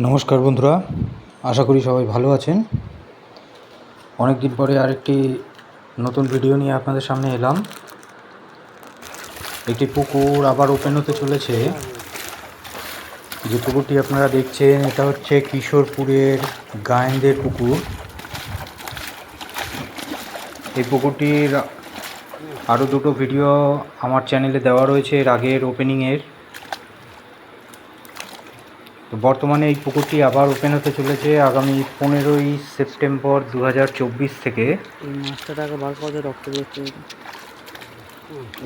নমস্কার বন্ধুরা, আশা করি সবাই ভালো আছেন। অনেক দিন পরে আরেকটি নতুন ভিডিও নিয়ে আপনাদের সামনে এলাম। একটি পুকুর আবার ওপেন হতে চলেছে। যে পুকুরটি আপনারা দেখছেন, এটা হচ্ছে কিশোরপুরের গায়েনদের পুকুর। এই পুকুরটির আরও দুটো ভিডিও আমার চ্যানেলে দেওয়া রয়েছে এর আগের ওপেনিংয়ের তো বর্তমানে এই পুকুরটি আবার ওপেন হতে চলেছে আগামী পনেরোই সেপ্টেম্বর দু হাজার চব্বিশ থেকে।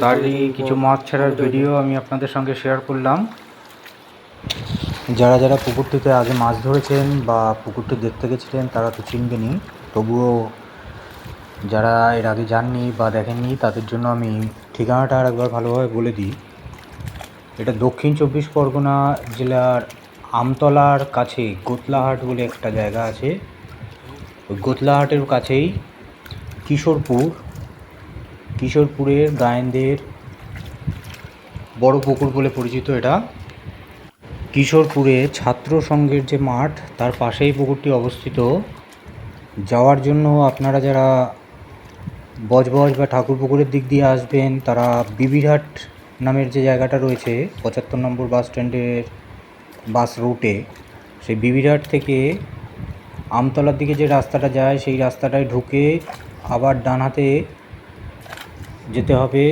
তারই কিছু মাছ ছাড়ার ভিডিও আমি আপনাদের সঙ্গে শেয়ার করলাম। যারা যারা পুকুরটিতে আগে মাছ ধরেছেন বা পুকুরটি দেখতে গেছিলেন তারা তো চিনবেনই। তবুও যারা এর আগে যাননি বা দেখেননি তাদের জন্য আমি ঠিকানাটা আর একবার ভালোভাবে বলে দিই। এটা দক্ষিণ চব্বিশ পরগনা জেলার আমতলার কাছে গোতলাহাট বলে একটা জায়গা আছে। গোতলাহাটের কাছেই কিশোরপুর। কিশোরপুরের গায়েনদের বড় পুকুর বলে পরিচিত এটা। কিশোরপুরে ছাত্র সংঘের যে মাঠ, তার পাশেই পুকুরটি অবস্থিত। যাওয়ার জন্য আপনারা যারা বজবজ বা ঠাকুর পুকুরের দিক দিয়ে আসবেন, তারা বিবিরহাট নামের যে জায়গাটা রয়েছে, পঁচাত্তর নম্বর বাস স্ট্যান্ডের বাস রুটে, সেই বিবিরহাট থেকে আমতলার দিকে যে রাস্তাটা যায়, সেই রাস্তাটায় ঢুকে আবার ডান হাতে যেতে হবে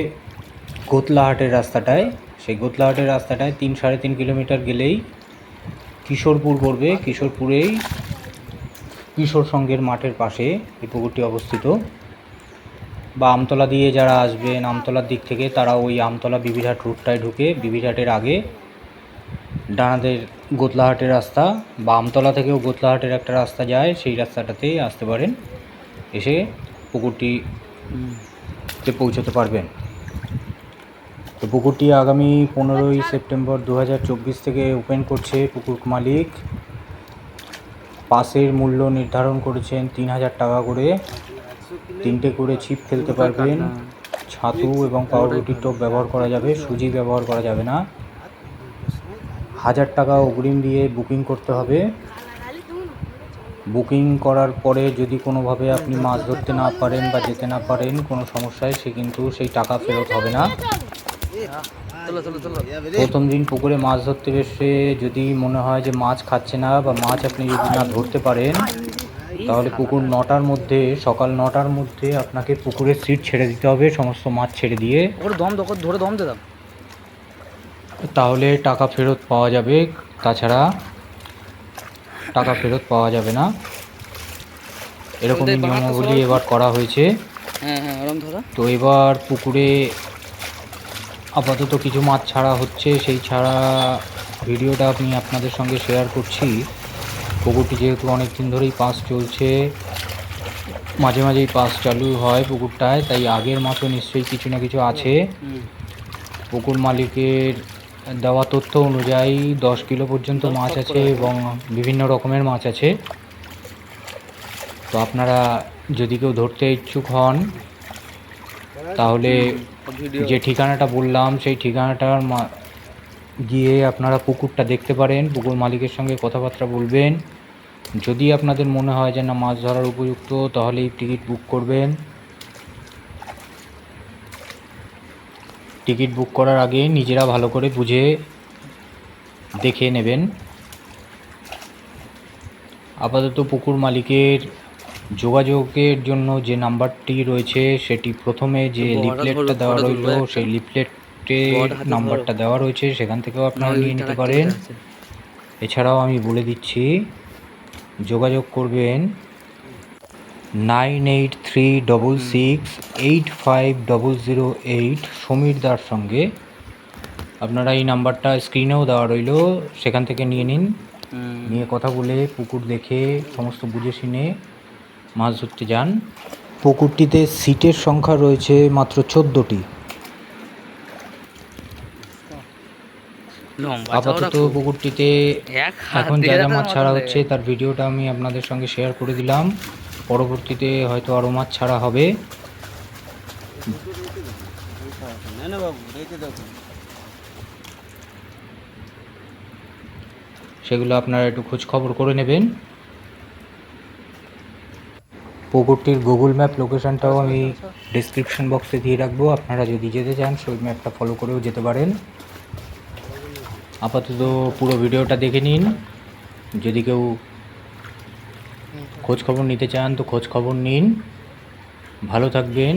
গোতলাহাটের রাস্তাটায়। সেই গোতলাহাটের রাস্তাটায় তিন সাড়ে তিন কিলোমিটার গেলেই কিশোরপুর পড়বে। কিশোরপুরেই কিশোর সংঘের মাঠের পাশে এই পুকুরটি অবস্থিত। বা আমতলা দিয়ে যারা আসবেন, আমতলার দিক থেকে তারা ওই আমতলা বিবিরহাট রুটটায় ঢুকে, বিবিরহাটের আগে ডানাদের গোতলাহাটের রাস্তা বা আমতলা থেকেও গোতলাহাটের একটা রাস্তা যায় সেই রাস্তাটাতেই আসতে পারেন। এসে পুকুরটিতে পৌঁছতে পারবেন। তো পুকুরটি আগামী পনেরোই সেপ্টেম্বর দু হাজার চব্বিশ থেকে ওপেন করছে পুকুর মালিক। পাসের মূল্য নির্ধারণ করেছেন তিন হাজার টাকা করে। তিনটে করে ছিপ ফেলতে পারবেন। ছাতু এবং পাউরুটির টোপ ব্যবহার করা যাবে সুজি ব্যবহার করা যাবে না। হাজার টাকা অগ্রিম দিয়ে বুকিং করতে হবে। বুকিং করার পরে যদি কোনোভাবে আপনি মাছ ধরতে না পারেন বা যেতে না পারেন, কোনো সমস্যায়, সে কিন্তু সেই টাকা ফেরত হবে না। প্রথম দিন পুকুরে মাছ ধরতে এসে যদি মনে হয় যে মাছ খাচ্ছে না বা মাছ আপনি যদি না ধরতে পারেন, তাহলে পুকুর নটার মধ্যে, সকাল নটার মধ্যে আপনাকে পুকুরের সিট ছেড়ে দিতে হবে, সমস্ত মাছ ছেড়ে দিয়ে। ওরে ধরে দম দে তাহলে টাকা ফেরত পাওয়া যাবে তাছাড়া টাকা ফেরত পাওয়া যাবে না। এরকম নিয়মাবলী এবার করা হয়েছে। হ্যাঁ হ্যাঁ তো এবার পুকুরে আপাতত কিছু মাছ ছাড়া হচ্ছে সেই ছাড়া ভিডিওটা আমি আপনাদের সঙ্গে শেয়ার করছি। পুকুরটি যেহেতু অনেক দিন ধরেই পাস চলছে মাঝে মাঝেই পাস চালু হয় পুকুরটায় তাই আগের মাছও নিশ্চয়ই কিছু না কিছু আছে। পুকুর মালিকের দেওয়া তথ্য অনুযায়ী দশ কিলো পর্যন্ত মাছ আছে এবং বিভিন্ন রকমের মাছ আছে। তো আপনারা যদি কেউ ধরতে ইচ্ছুক হন, তাহলে যে ঠিকানাটা বললাম, সেই ঠিকানাটার গিয়ে আপনারা পুকুরটা দেখতে পারেন, পুকুর মালিকের সঙ্গে কথাবার্তা বলবেন। যদি আপনাদের মনে হয় যে না, মাছ ধরার উপযুক্ত তাহলেই টিকিট বুক করবেন। টিকিট বুক করার আগে নিজেরা ভালো করে বুঝে দেখে নেবেন। আপাতত পুকুর মালিকের যোগাযোগের জন্য যে নাম্বারটি রয়েছে সেটি প্রথমে যে লিফলেটটা দেওয়া রইল সেই লিফলেটে নাম্বারটা দেওয়া রয়েছে সেখান থেকেও আপনারা নিয়ে নিতে পারেন। এছাড়াও আমি বলে দিচ্ছি যোগাযোগ করবেন nine eight three double six eight five double zero eight Samir দার সঙ্গে। আপনারা এই নাম্বারটা স্ক্রিনেও দেওয়া রইল। সেখান থেকে নিয়ে নিন। নিয়ে কথা বলে পুকুর দেখে সমস্ত বুঝে শুনে মাছ ধরতে যান। পুকুরটিতে সিটের সংখ্যা রয়েছে মাত্র চোদ্দোটি। আপাতত পুকুরটিতে এখন যা যা মাছ ছাড়া হচ্ছে। তার ভিডিওটা আমি আপনাদের সঙ্গে শেয়ার করে দিলাম। পরবর্তীতে হয়তো আরও মাছ ছাড়া হবে। সেগুলো আপনারা একটু খোঁজ খবর করে নেবেন। পুকুরটির গুগল ম্যাপ লোকেশনটাও আমি ডিসক্রিপশন বক্সে দিয়ে রাখব। আপনারা যদি যেতে চান, সেই ম্যাপটা ফলো করেও যেতে পারেন। আপাতত পুরো ভিডিওটা দেখে নিন। যদি কেউ খোঁজ খবর নিতে চান তো খোঁজ খবর নিন। ভালো থাকবেন।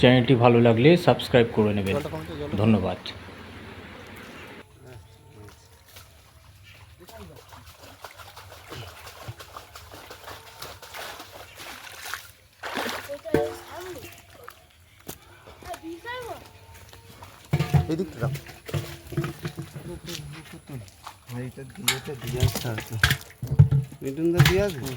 চ্যানেলটি ভালো লাগলে সাবস্ক্রাইব করে নেবেন। ধন্যবাদ। এদিকটা রাখ এইটা দিয়েটা দিয়ে আসতে হবে দিয়ে আসবে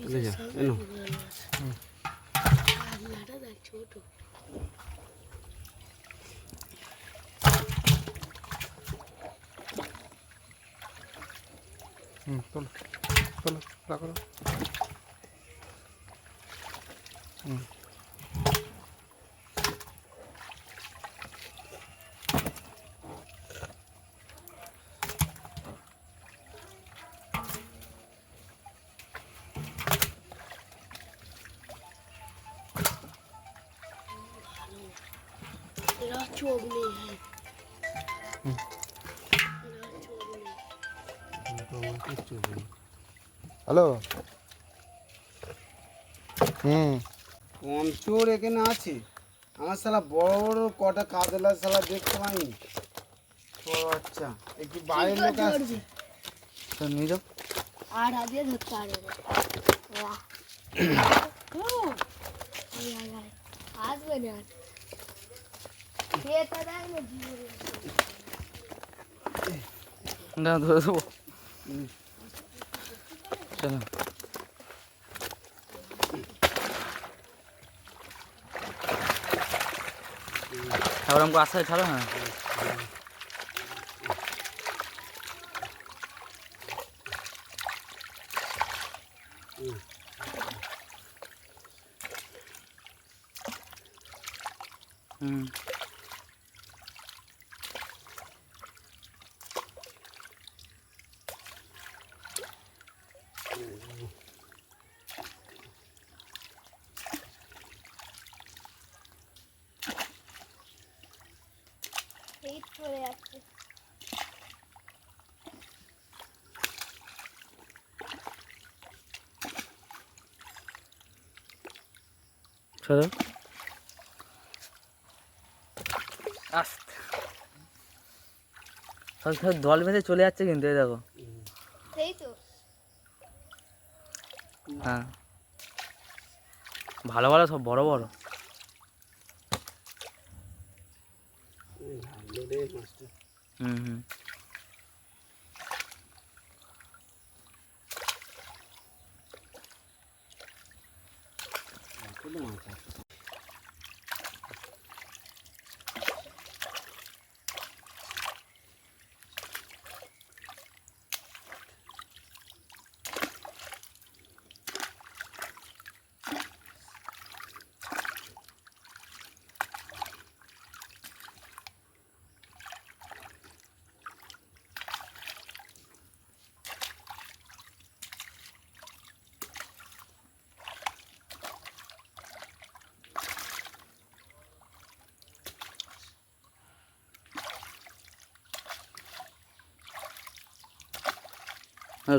চলে যা হুম চলো চলো রাখো। तेरा चोग में है तेरा चोग में হ্যালো হুম পঞ্চুর এখানে আছে আমার শালা বড় বড় কটা কাতলা শালা দেখতে পাইনি ও আচ্ছা একটু বাইরের লোক আসছে তো নিয়ে যাও आठ आधे धक्का आ रहे वाह না ধরে দেবো। চলো। আমাকে আস্তে ছাড়ো হ্যাঁ। হুম। হিট চলে যাচ্ছে সব দল বেঁধে চলে যাচ্ছে কিন্তু এই দেখো। হ্যাঁ। ভালো ভালো সব বড় বড়। うん。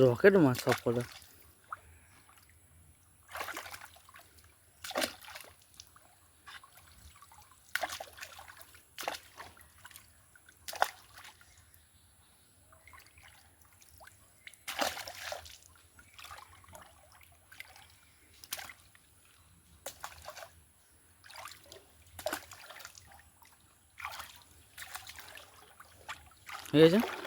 রকেট মাছ সব কটা ঠিক আছে